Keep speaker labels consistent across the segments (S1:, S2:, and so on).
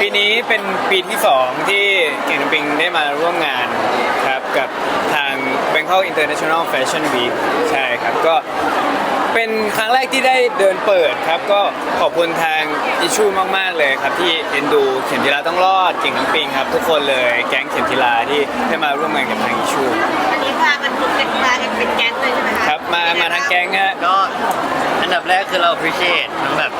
S1: ปีนี้เป็นปีที่สองที่เก่งน้ำปิงได้มาร่วมงานครับกับทาง Bangkok International Fashion Week ใช่ครับก็เป็นครั้งแรกที่ได้เดินเปิดครับ ก็ขอบคุณทางอิชูมาก ๆ เลยครับ ที่เอ็นดูเข็มทิลาต้องรอดเก่งน้ำปิงครับ ทุกคนเลยแก๊งเข็มทิลาที่ได้มาร่วมงานกับทางอิชู
S2: วันนี้พากันทุกกันมากันเป็นแก๊งเลยใช่ไหมคะ
S1: ครับมามาทั้งแก๊งฮะ
S3: ก็ อันดับแรกคือเรา appreciate ทั้งแบบ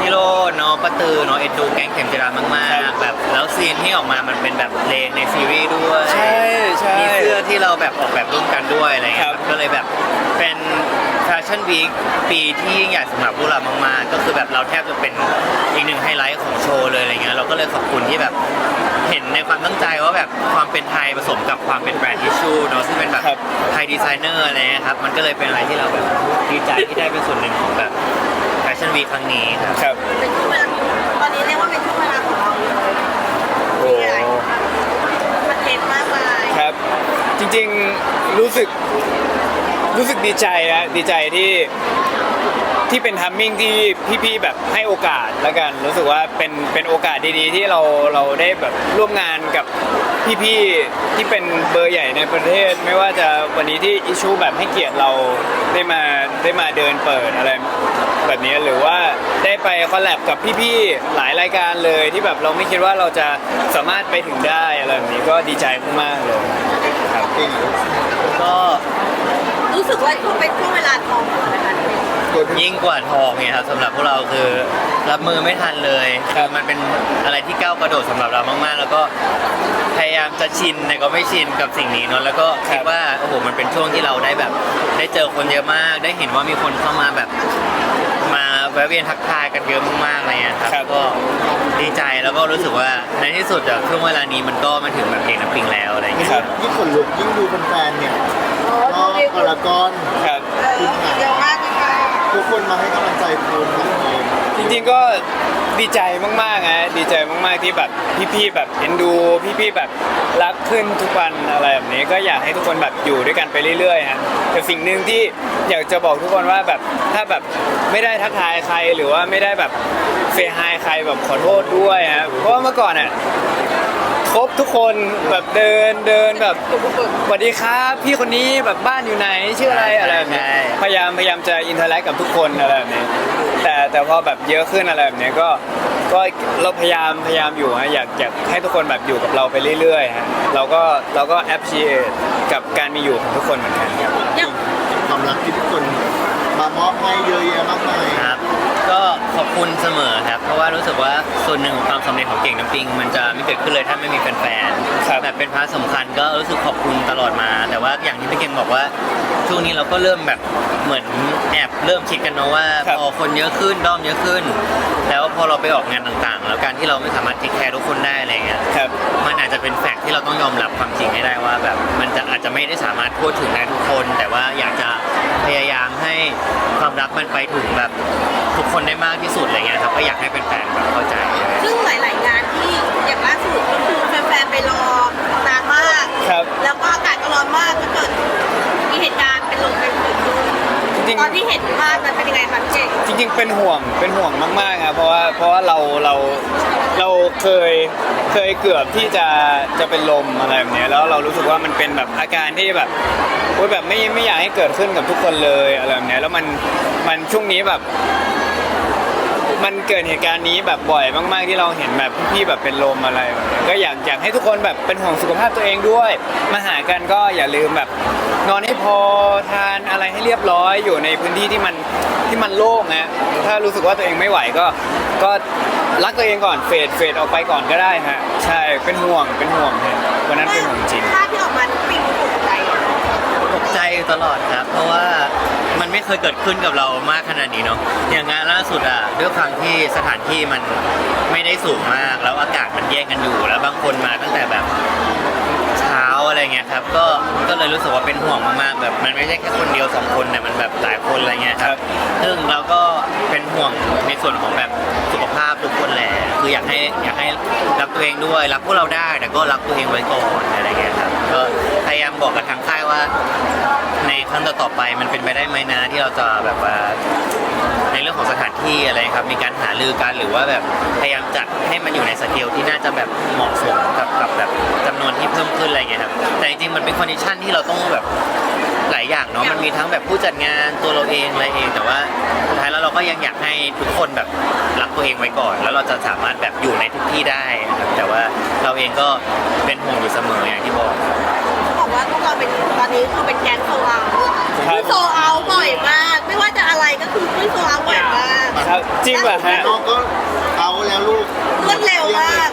S3: ฮิโร่น้องประตือน้องเอ็นดูแก๊งเข็มจิรามากๆ แบบแล้วซีนที่ออกมามันเป็นแบบเพลงในซีรีส์ด้วย
S1: ใช่ใช่
S3: มีเสื้อที่เราแบบออกแบบร่วมกันด้วยอะไรเงี้
S1: ครั
S3: ย
S1: บ
S3: ก็เลยแบบเป็นแฟชั่นวีคปีที่ยิ่งใหญ่สำหรับพวกเรามากๆก็คือแบบเราแทบจะเป็นอีกหนึ่งไฮไลท์ของโชว์เลยอะไรเงี้ยเราก็เลยขอบคุณที่แบบเห็นในความตั้งใจว่าแบบความเป็นไทยผสมกับความเป็นแบรนด์ทิชชู่เนาะซึ่งเป็นแบบ
S1: ครับ
S3: ไทยดีไซเนอร์อะไรเงี้ยครับมันก็เลยเป็นอะไรที่เราแบบดีใจที่ได้เป็นส่วนหนึ่งของแบบแฟชั่นวีคครั้งนี้ครับ
S1: ครับ
S2: เป็นช่วงเวลาตอนนี้เรียกว่าเป็นช่วงเวลาของเราเลย
S1: โอ้
S2: มันเทนมากมาย
S1: ครับ จริงๆรู้สึกรู้สึกดีใจนะดีใจที่ ที่เป็นทัมมิ่งที่พี่ๆแบบให้โอกาสแล้วกัน รู้สึกว่าเป็นเป็นโอกาสดีๆ ที่เราเราได้แบบร่วมงานกับพี่ๆที่เป็นเบอร์ใหญ่ในประเทศ ไม่ว่าจะวันนี้ที่อิชูแบบให้เกียรติเราได้มาได้มาเดินเปิดอะไรแบบนี้หรือว่าได้ไปคอลแลบกับพี่ๆหลายรายการเลยที่แบบเราไม่คิดว่าเราจะสามารถไปถึงได้อะไรแบบนี้ก็ดีใจมากๆเลยครับ
S3: ก็
S2: รู้สึกว่าช่วงเป็นช่วงเวลาทองของนะคะ
S3: ยิ่งกว่าทองเนี่ยครับสำหรับพวกเราคือรับมือไม่ทันเลยคือมันเป็นอะไรที่ก้าวกระโดดสำหรับเรามาก ๆ แล้วก็พยายามจะชินแต่ก็ไม่ชินกับสิ่งนี้เนอะแล้วก็คิดว่าโอ้โหมันเป็นช่วงที่เราได้แบบ ได้เจอคนเยอะมาก ได้เห็นว่ามีคนเข้ามาแบบ มาแวะเวียนทักทายกันเยอะมากๆอะไรเงี้ยครับก็ดีใจแล้วก็รู้สึกว่าในที่สุดอะช่วงเวลานี้มันก็มาถึงแบบเก่งน้ำปิงแล้วอะไรเงี้ย
S1: ครับ
S4: ยิ่งขนลุกยิ่งดูแฟนๆเนี่ย ก็พารากอน
S1: ครับ
S2: เออเยอะมากเลยค่ะ
S4: ทุกคนมาให้กำลังใจคุณทั้งทีม
S1: จริงๆก็ดีใจมากๆนะดีใจมากๆที่แบบพี่ๆแบบเอ็นดู พี่ๆแบบรักขึ้นทุกวันอะไรแบบนี้ก็อยากให้ทุกคนแบบอยู่ด้วยกันไปเรื่อยๆฮะแต่สิ่งหนึ่งที่อยากจะบอกทุกคนว่าแบบถ้าแบบไม่ได้ทักทายใครหรือว่าไม่ได้แบบเฟฮายใครแบบขอโทษด้วยฮะเพราะว่าเมื่อก่อนอะ ครบทุกคนแบบเดินเดินแบบสวัสดีครับ พี่คนนี้แบบบ้านอยู่ไหนชื่ออะไรอะไรแบบนี้
S3: ใช่
S1: พยายามพยายามจะอินเทอร์แลกกับทุกคนอะไรแบบนี้แต่แต่พอแบบเยอะขึ้นอะไรแบบนี้ก็ก็เราพยายามพยายามอยู่ฮะอยากอยากให้ทุกคนแบบอยู่กับเราไปเรื่อยๆฮะเราก็เราก็ appreciate กับการมีอยู่ของทุกคนเหมือนกันครับ
S2: อย่าง
S4: ความรักที่ทุกคนมามอบให้เยอะแยะมากมาย
S3: ครับ ก็ขอบคุณเสมอครับ เพราะว่ารู้สึกว่าส่วนหนึ่งของความสำเร็จของเก่งน้ำปิง มันจะไม่เกิดขึ้นเลยถ้าไม่มีแฟน
S1: ครับ
S3: ๆแบบเป็นพาร์ทสำคัญก็รู้สึกขอบคุณตลอดมา แต่ว่าอย่างที่พี่เก่งบอกว่าช่วงนี้เราก็เริ่มแบบเหมือนแอบเริ่มคิดกันเนอะว่า
S1: ครับ
S3: พอคนเยอะขึ้นด้อมเยอะขึ้น แล้วพอเราไปออกงานต่างๆ แล้วการที่เราไม่สามารถทิคแคร์ทุกคนได้อะไรเงี้ย
S1: ครับ
S3: มันอาจจะเป็นแฟกต์ที่เราต้องยอมรับความจริงให้ได้ว่า แบบมันจะอาจจะไม่ได้สามารถพูดถึงได้ทุกคน แต่ว่าอยากจะพยายามให้ความรักมันไปถึงแบบทุกคนได้มากที่สุดอะไรเงี้ยครับก็อยากให้เป็นแฟนๆแบบเข้าใจ
S2: ซึ่งหลาย ๆ งานที่อย่างล่าสุดก็คือแฟนๆไปรอนานมาก
S1: ครับ
S2: แล้วก็อากาศก็ร้อนมากก็เกิดมีเหตุการณ์เป็นลมเป็นผื่น
S1: จริง
S2: ตอนที่เห็นภาพมันเป็นยังไงคะพี่เก่ง
S1: จริงๆ เป็นห่วง เป็นห่วงมากๆครับ เพราะว่า เพราะว่าเรา เรา เราเคย เคยเกือบที่จะ จะเป็นลมอะไรแบบเนี้ยแล้วเรารู้สึกว่ามันเป็นแบบอาการที่แบบโอ๊ยแบบไม่ ไม่อยากให้เกิดขึ้นกับทุกคนเลยอะไรแบบเนี้ยแล้วมัน มันช่วงนี้แบบ มันเกิดเหตุการณ์นี้แบบบ่อยมาก ๆ ที่เราเห็นแบบพี่ๆแบบเป็นลมอะไรแบบนี้ก็อยากอยากให้ทุกคนแบบเป็นห่วงสุขภาพตัวเองด้วย มาหากันก็อย่าลืมแบบนอนให้พอทานอะไรให้เรียบร้อยอยู่ในพื้นที่ที่มันที่มันโล่งนะถ้ารู้สึกว่าตัวเองไม่ไหวก็ก็รักตัวเองก่อนเฟดเฟดออกไปก่อนก็ได้ฮะใช่เป็นห่วงเป็นห่วงเลยวันนั้นเป็นห่วงจริง
S2: ภาพที่ออกมา
S3: ตกใจตลอดครับ เพราะว่ามันไม่เคยเกิดขึ้นกับเรามากขนาดนี้เนาะอย่างงานล่าสุดอะด้วยความที่สถานที่มันไม่ได้สูงมาก แล้วอากาศมันแย่งกันอยู่ แล้วบางคนมาตั้งแต่แบบเช้าอะไรเงี้ยครับ ก็ก็เลยรู้สึกว่าเป็นห่วงมากๆแบบมันไม่ใช่แค่คนเดียวสองคนแต่มันแบบหลายคนอะไรเงี้ยครับ ซึ่งเราก็เป็นห่วงในส่วนของแบบสุขภาพทุกคนแหละคืออยากให้อยากให้รักตัวเองด้วยรักพวกเราได้แต่ก็รักตัวเองไว้ก่อนอะไรเงี้ยครับก็พยายามบอกกับทางค่ายว่า ในครั้งต่อๆไป มันเป็นไปได้ไหมนะที่เราจะแบบว่าในเรื่องของสถานที่อะไรครับมีการหารือกันหรือว่าแบบพยายามจัดให้มันอยู่ในสเกลที่น่าจะแบบเหมาะสมกับกับแบบจำนวนที่เพิ่มขึ้นอะไรเงี้ยครับแต่จริงๆมันเป็นคอนดิชันที่เราต้องแบบหลายอย่างเนาะมันมีทั้งแบบผู้จัดงานตัวเราเองอะไรเอง แต่ว่าสุดท้ายแล้วเราก็ยังอยากให้ทุกคนแบบรักตัวเองไว้ก่อน แล้วเราจะสามารถแบบอยู่ในทุกที่ได้นะครับแต่ว่าเราเองก็เป็นห่วงอยู่เสมออย่างที่บอก
S2: เขาบอกว่าพวก เราเป็นตอนนี้คือเป็นแก๊งโซเอา
S1: ครับ
S2: คือโซเอาบ่อยมาก ไม่ว่าจะอะไรก็คือขึ้นโซเอาบ่อยมาก
S1: ครับจริงเหรอฮะ
S4: น้องก็เอาแล้วลูก
S2: รวดเร็วมาก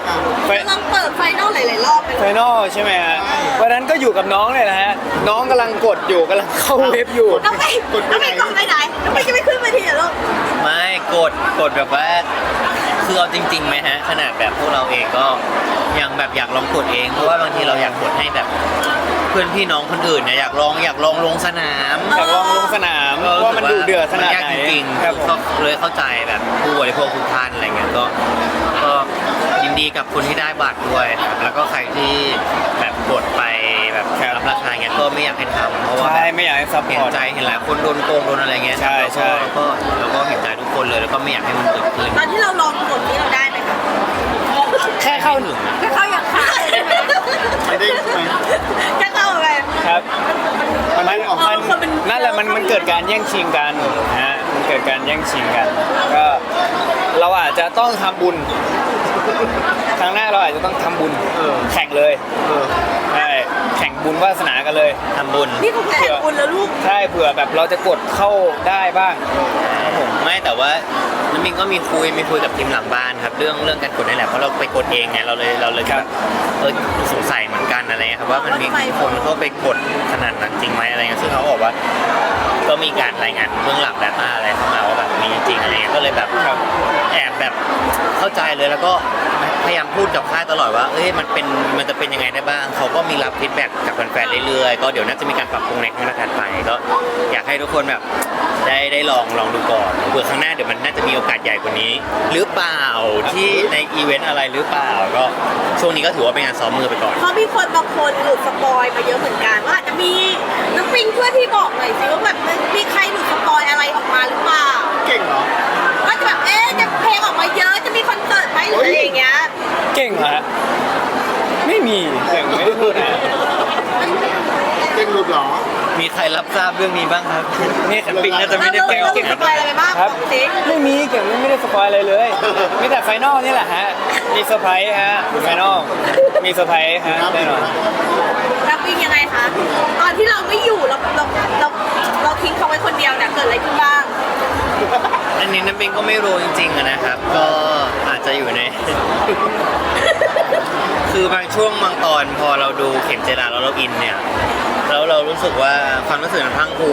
S1: ไป
S2: กำลังเปิดไฟนอลหลายๆรอบไป
S1: ไฟนอลใช่ไหมฮะวันนั้นก็อยู่กับน้องเลยนะฮะ น้องกำลังกดอยู่กำลังเข้าเว็บอยู่
S2: น้องไปน้องไปกองไปไหนน้องไปจะไม่ขึ้นมาทีเหรอลูก
S3: ไม่กดกดแบบว่า คือเอาจริงๆไหมฮะขนาดแบบพวกเราเองก็ยังแบบอยากลองกดเองเพราะว่าบางทีเราอยากกดให้แบบ เพื่อนพี่น้องคนอื่นเนี่ยอยากลองอยากลองลงสนาม
S1: อยากลองลงสนามว่ามันดูเดือดขนาด
S3: มัยาก
S1: ไหน
S3: จริงๆ
S1: ครับผม
S3: ก็เลยเข้าใจแบบผู้บริโภคทุกท่านอะไรเงี้ยก็ก็ยินดีกับคนที่ได้บัตรด้วยครับแล้วก็ใครที่แบบกดไป แบบรับราคาเงี้ยก็ไม่อยากให้ทำเพราะว่า
S1: ใช่
S3: แบบ
S1: ไม่อยากให้ซัพพ
S3: เห็
S1: อนร์ต
S3: ใจเห็นหลายคนโดนโกงโดนอะไรเงี้ย
S1: ใช่ใช่
S3: แล้วก็แล้วก็เห็นใจทุกคนเลยแล้วก็ไม่อยากให้มันเกิดขึ้น
S2: ตอนที่เราลองกดนี้เราได้ไหมคะ
S1: แค่เข้า
S3: ถึง
S2: ก็เข้าอย่างขาดใช่ไหม
S4: ไม่ได้ไหม
S2: แค่เข้าไป
S1: ครับมัน
S2: เออคนมัน
S1: นั่นแหละมันมันเกิดการแย่งชิงกันนะฮะมันเกิดการแย่งชิงกัน ก็เราอาจจะต้องทำบุญ ครั้งหน้าเราอาจจะต้องทำบุญ
S4: เออ
S1: แข่งเลย
S4: เออ
S1: ใช่แข่งบุญวาสนากันเลย
S3: ทำบุญ
S2: นี่เขาแข่งบุญแล้วลูก
S1: ใช่เผื่อแบบเราจะกดเข้าได้บ้างครับผม
S3: ไม่แต่ว่าน้ำมิงก็มีคุยมีคุยกับทีมหลังบ้านครับ เรื่องเรื่องการกดนี่แหละเพราะเราไปกดเองไงเราเลยเราเลยแบบเออสงสัยเหมือนกันอะไรเงี้ยครับว่ามันมีคนเข้าไปกดขนาดนั้นจริงไหมอะไรเงี้ยซึ่งเขาบอกว่า ก็มีการรายงานเบื้องหลังด a ต้าอะไรเข้ามาว่าแบบมีจริงอะไรเงี้ยก็เลยแบบ
S1: ครับ
S3: แอบแบบ เข้าใจเลยแล้วก็พยายามพูดกับค่ายตลอดว่าเอ้ยมันเป็นมันจะเป็นยังไงได้บ้าง เขาก็มีรับฟีดแบ็กจากแฟนๆเรื่อยๆ ก็เดี๋ยวน่าจะมีการปรับปรุงในครั้งถัดไปก็อยากให้ทุกคนแบบได้ได้ลองลองดูก่อนเผื่อครั้งหน้าเดี๋ยวมันน่าจะมีโอกาสใหญ่กว่านี้ หรือเปล่าที่ในอีเวนต์อะไรหรือเปล่าก็ช่วงนี้ก็ถือว่าเป็นงานซ้อมมือไปก่อน
S2: เพราะมีคนบางคนหลุดสปอยมาเยอะเหมือนกันว่าอาจจะมีน้องปิงช่วยพี่บอกหน่อยสิว่าแบบมีใครหลุดสปอยอะไรออกมาหรือเปล่า
S4: เก่งเหรอ
S2: ลงออกมาเยอะจะมีคอนเสิร์ตไหมหรืออะไรอย่างเงี้ย
S1: เก่งเหรอฮะไม่มี เก่งไม่ได้พูดนะ
S4: เก่งหลุดเหรอ
S3: มีใครรับทราบเรื่องนี้บ้างครับ
S1: นี่ปิงน่าจะไม่ได้
S2: เรา
S1: เก่ง
S2: เราหลุ
S1: เก่
S2: ด
S1: ง
S2: สปอยอะไรไปบ้าง
S1: ครับ
S2: สิ
S1: ไม่มีเก่งไม่ได้สปอยอะไรเลย มีแต่ไฟนอลนี่แหละฮะ มีเซอร์ไพรส์ฮะไฟนอลมีเซอร์ไพรส์ฮะแน่นอน
S2: รับปิงยังไงคะ ตอนที่เราไม่อยู่เราเราเรา เราทิ้งเขาไว้คนเดียวเนี่ยเกิดอะไรขึ้นบ้าง
S3: อันนี้น้ำปิงก็ไม่รู้จริงๆอะนะครับ ก็อาจจะอยู่ใน คือบางช่วงบางตอนพอเราดูเข็มเจดาแล้วเราอินเนี่ย แล้วเรารู้สึกว่าความรู้สึกมันพรังพรู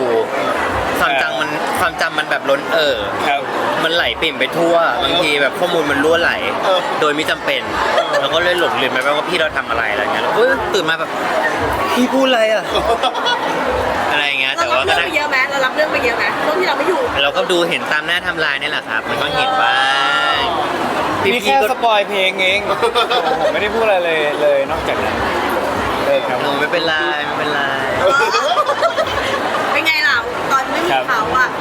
S3: ความจำมัน ความจำมันแบบล้นเอ่อ
S1: ครับ
S3: มันไหลปิ่มไปทั่วบางทีแบบข้อมูลมันรั่วไหล
S4: เออ
S3: โดยไม่จำเป็นเราก็เลยหลงลืมไปว่าพี่เราทำอะไรอะไรเงี้ยแล้วเฮ้ยตื่นมาแบบพี่พูดอะไรอะอะไรเงี้ย
S2: เรา
S3: แต่
S2: รับ
S3: ว่าก็
S2: เรื่อง
S3: ได้
S2: ไปเยอะไหมเรารับเรื่องไปเยอะไหมช่วงที่เราไม่อยู่
S3: เราก็ดูเห็นตามหน้าทำลายนี่แหละครับมันก็เห็นบ้าง
S1: มีแค่
S3: ก็
S1: สปอยเพลงเองผมไม่ได้พูดอะไรเลยเลยนอกจากนั้นเออครับ
S3: หนูไม่เป็นไรไม่เป็นไร
S2: เป็นไงล่ะตอนไม่มีเขาอะมันยากล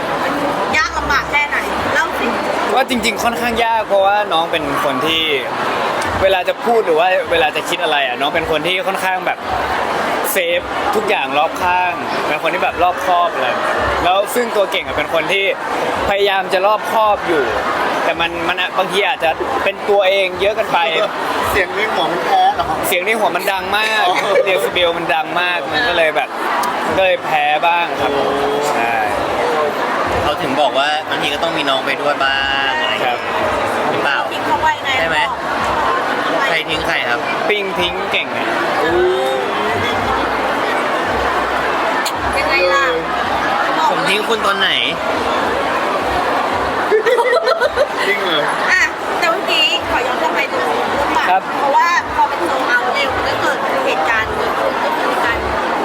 S2: ำบากแค่ไหนเล่าสิ
S1: ว่าจริง ๆ ค่อนข้างยากเพราะว่าน้องเป็นคนที่เวลาจะพูดหรือว่าเวลาจะคิดอะไรอะน้องเป็นคนที่ค่อนข้างแบบเซฟทุกอย่างรอบข้างเป็นคนที่แบบรอบคอบอะไรแล้วซึ่งตัวเก่งอะเป็นคนที่พยายามจะรอบคอบอยู่ แต่มันมันอะบางทีอาจจะเป็นตัวเองเยอะเกันไป
S4: เสียงในหัวมันแพ้เหรอ
S1: เสียงในหัวมันดังมาก
S4: อ๋อ
S1: เดซิเบลมันดังมากมันก็เลยแบบมันก็เลยแพ้บ้างครับผมใช่
S3: เขาถึงบอกว่าบางทีก็ต้องมีน้องไปด้วยบ้างอะไรอย่าง
S1: ครั
S3: เงี้
S1: บ
S3: ยหรือเปล่า
S2: ทิ้งเขาไว้ไง
S3: ใช่ไหม ใครทิ้งใครครับ
S1: ปิ้งทิ้งเก่งอะ
S2: ยังไงล่ะบอก
S3: ผมทิ้งคุณตอนไหน
S4: จริงเลย
S2: อะแต่เมื่อกี้ขอย้อนกลับไปดูเรื่องบัตรเพราะว่าพอเป็นโซลเอาท์เนี่ยมันก็เกิดเหตุการณ์เกิดขึ้นก็คือการ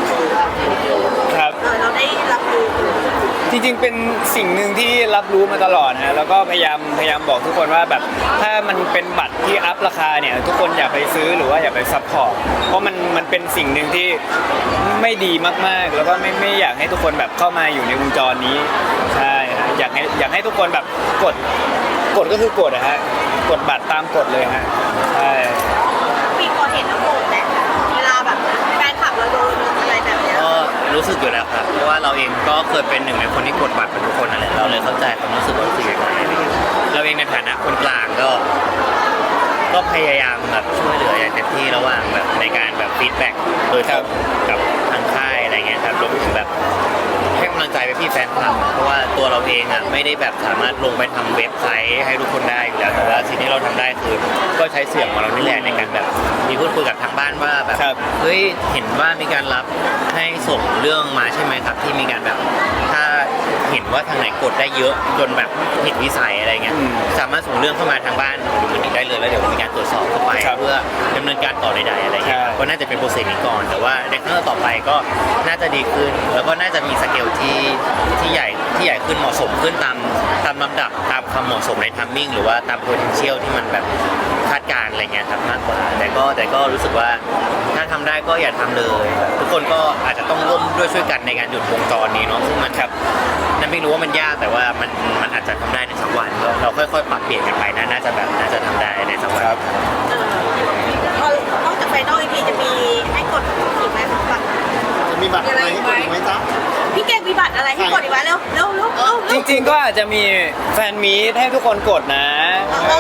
S2: ซื้อแบบเดียว
S1: ครับ
S2: เออเราได้รับรู้
S1: จริงๆ เป็นสิ่งหนึ่งที่รับรู้มาตลอดฮะแล้วก็พยายามพยายามบอกทุกคนว่าแบบถ้ามันเป็นบัตรที่อัพราคาเนี่ยทุกคนอย่าไปซื้อหรือว่าอย่าไปซัพพอร์ต เพราะมันมันเป็นสิ่งหนึ่งที่ไม่ดีมากๆ แล้วก็ไม่ไม่อยากให้ทุกคนแบบเข้ามาอยู่ในวงจรนี้ ใช่ฮะอยากให้อยากให้ทุกคนแบบกดกดก็คือกดนะฮะ กดบัตรตามกฎเลยฮะ ใช่
S2: รู้
S3: สึกอยู่แล้วครับ เพราะว่าเราเองก็เคยเป็นหนึ่งในคนที่กดบัตรเป็นทุกคนนั่นแหละเราเลยเข้าใจความรู้สึกว่ารู้สึกยังไงอะไรเงี้ยเราเองในฐานะคนกลางก็ ก็พยายามแบบช่วยเหลืออย่างเต็มที่ระหว่างแบบในการแบบฟีดแบ็กโดยตรงกับทางค่ายอะไรเงี้ยครับรวมถึงแบบ กำลังใจไปพี่แฟนคลับเพราะว่าตัวเราเองอะไม่ได้แบบสามารถลงไปทำเว็บไซต์ให้ทุกคนได้อยู่แล้วแต่ว่าสิ่งที่เราทำได้คือก็ใช้เสียงของเรานี่แหละในการแบบมีพูดคุยกับทางบ้านว่าแบบ
S1: ครับ
S3: เฮ้ยเห็นว่ามีการรับให้ส่งเรื่องมาใช่ไหมครับ ที่มีการแบบถ้า เห็นว่าทางไหนกดได้เยอะจนแบบผิดวิสัยอะไรเงี้ย
S1: อืม
S3: สามารถส่งเรื่องเข้ามาทางบ้านหรือมันได้เลยแล้วเดี๋ยวมีการตรวจสอบเข้าไป
S1: ครับ
S3: เพื่อดำเนินการต่อใดๆอะไรเงี้ย
S1: ครับ
S3: ก็น่าจะเป็นโปรเซสนี้ก่อน แต่ว่าในครั้งต่อไปก็น่าจะดีขึ้น แล้วก็น่าจะมีสเกลที่ที่ใหญ่ที่ใหญ่ขึ้นเหมาะสมขึ้นตามตามลำดับตามความเหมาะสมในทัมมิ่งหรือว่าตาม potential ที่มันแบบคาดการณ์อะไรเงี้ยครับมากกว่า แต่ก็แต่ก็รู้สึกว่าถ้าทำได้ก็อย่าทำเลย ทุกคนก็อาจจะต้องร่วมด้วยช่วยกันในการหยุดวงจรนี้เนาะซึ่งมันครับนั่นไม่รู้ว่ามันยากแต่ว่ามันมันอาจจะทำได้ในสักวันก็เราค่อยๆปรับเปลี่ยนกันไปนะน่าจะแบบน่าจะทำได้ในสักวัน
S1: ครับ
S2: เออพอนอกจากไฟนอลอีพีจะมีให้กดอีกไหมบัตร
S4: จะมีบัตรอะไรให้กดอีกไหมจ๊ะ
S2: พี่เก่งมีบัตรอะไรให้กดอีกไหมเร็วเร็วเร็วเร็ว
S1: จริงๆ ก็อาจจะมีแฟนมีตให้ทุกคนกดนะ
S2: อ๋อ
S1: เอ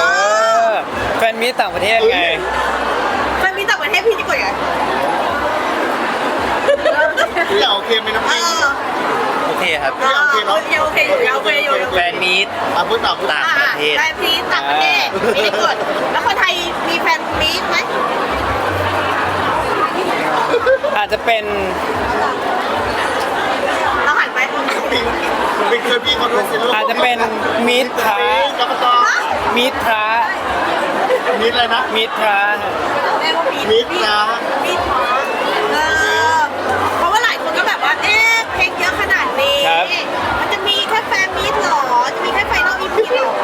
S1: อแฟนมีตต่างประเทศไง
S2: มันมีต่างประเทศพี่จะกดยังไง
S4: พี่อยากโอเคไหมน้ำ
S2: เอ
S4: ปิง
S2: อ
S3: โอ เคครับ
S2: เออยังโอเคอยู่ยังโอเคอยู่ยังโอ
S3: แฟ
S2: เคน
S3: มีต
S4: อะพูดต่อพูดต่อ
S3: ต่างประเทศ
S2: แฟนพีต่างประเทศไม่ได้กดแล้วคนไทยมีแฟนมีไหม
S1: อาจจะเป็น
S2: เราหันไป
S4: น้ำปิงน้ำปิงช่วยพี่เขาด้วยสิลูก
S1: อาจจะเป็นมีดพระ
S4: กรรมกร
S1: มีดพระ
S4: มีอะไรนะ
S1: มีดพระ
S2: เรียกว่ามี
S4: มิตรนะ
S2: มีดท้อเออเพราะว่าหลายคนก็แบบว่าเอ๊ะเพลงเยอะขนาด นี้มันจะมีแค่แฟนมีดหรอ จะมีแค่ไฟนอลอีพีหรอ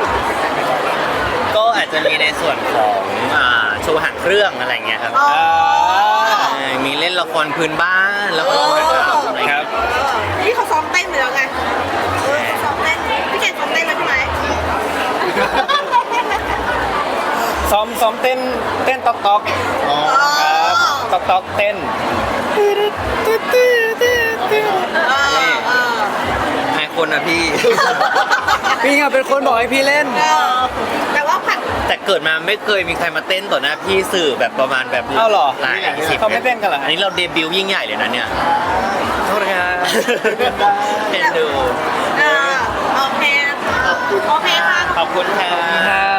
S3: ก็อาจจะมีในส่วนของอ่าโชว์หางเครื่องอะไรเงี้ยครับ
S2: อ๋อ
S1: อ่า
S3: เออมีเล่นละครพื้นบ้านแล้วก็พื้นบ้านอะไร
S1: ค
S3: เงี้ย
S1: รับ
S2: เออนี่เขาซ้อมเต้นไปแล้วไงเออซ้อมเต้นพี่เก่งซ้อมเต้นแล้วใช่ไหม
S1: ซ้อมซ้อมเต้นเต้นต๊อกต๊อก
S4: อ๋อ
S1: ครับต๊อกต๊อกเต้น
S2: เออเออ
S3: ใครคนอะพี่
S1: พี่อะเป็นคนบอกให้พี่เล่น
S2: เออแต่ว่าผัด
S3: แต่เกิดมาไม่เคยมีใครมาเต้นต่อหน้าพี่สื่อแบบประมาณแบบ
S1: เอาเหรอ
S3: หลายสิบ
S1: เขาไม่เต้นกันเหรอ
S3: อันนี้เราเดบิวต์ยิ่งใหญ่เลยนะเนี่ย
S1: โทษนะครับ
S3: เต้นดู
S2: เออโอเคโอเคค่ะ
S3: ขอบคุณครับ
S1: ครับ